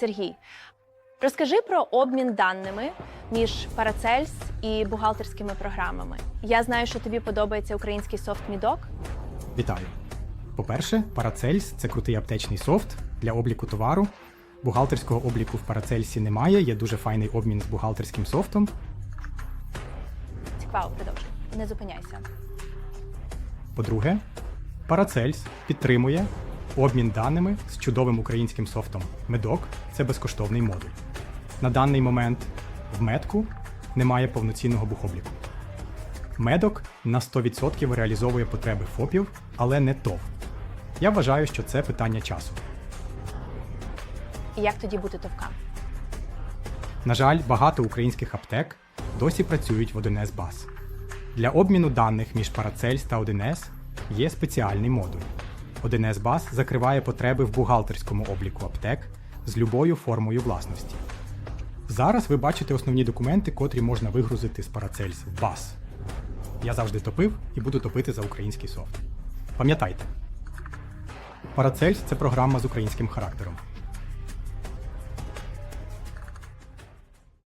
Сергій, розкажи про обмін даними між Paracels і бухгалтерськими програмами. Я знаю, що тобі подобається український софт Мідок. Вітаю! По-перше, Paracels – це крутий аптечний софт для обліку товару. Бухгалтерського обліку в Paracels немає, є дуже файний обмін з бухгалтерським софтом. Цікаво, продовжуй. Не зупиняйся. По-друге, Paracels підтримує обмін даними з чудовим українським софтом Медок це безкоштовний модуль. На даний момент в медку немає повноцінного бухобліку. Медок на 100% реалізовує потреби ФОПів, але не ТОВ. Я вважаю, що це питання часу. І як тоді бути товкам? На жаль, багато українських аптек досі працюють в 1С баз. Для обміну даних між Paracels та 1С є спеціальний модуль. 1С баз закриває потреби в бухгалтерському обліку аптек з любою формою власності. Зараз ви бачите основні документи, котрі можна вигрузити з Paracels в Бас. Я завжди топив і буду топити за український софт. Пам'ятайте, Paracels – це програма з українським характером.